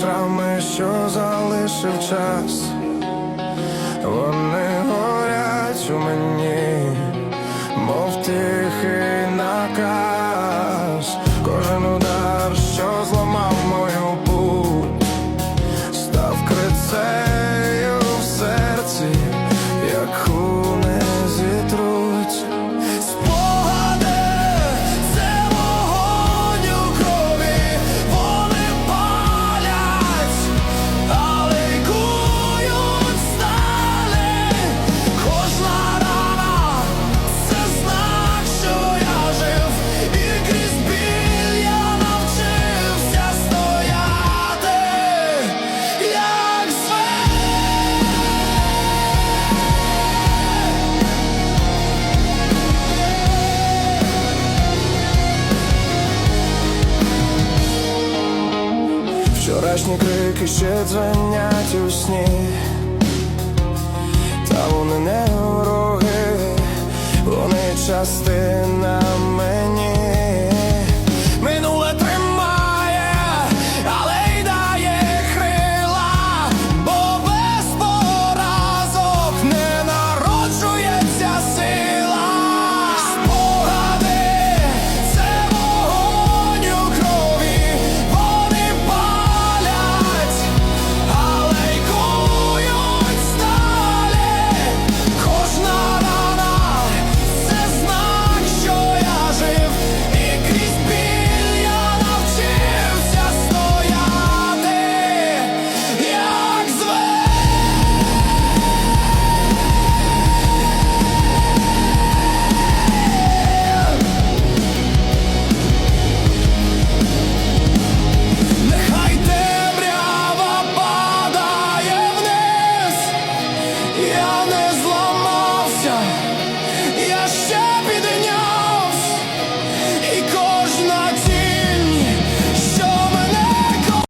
шрами, що залишив час, вони горять у мені, мов тихий наказ, кожен удар, що зламав мою путь, став крицею в серці, як не Вчорашні крики ще дзвонять у сні, та вони не вороги, вони частина.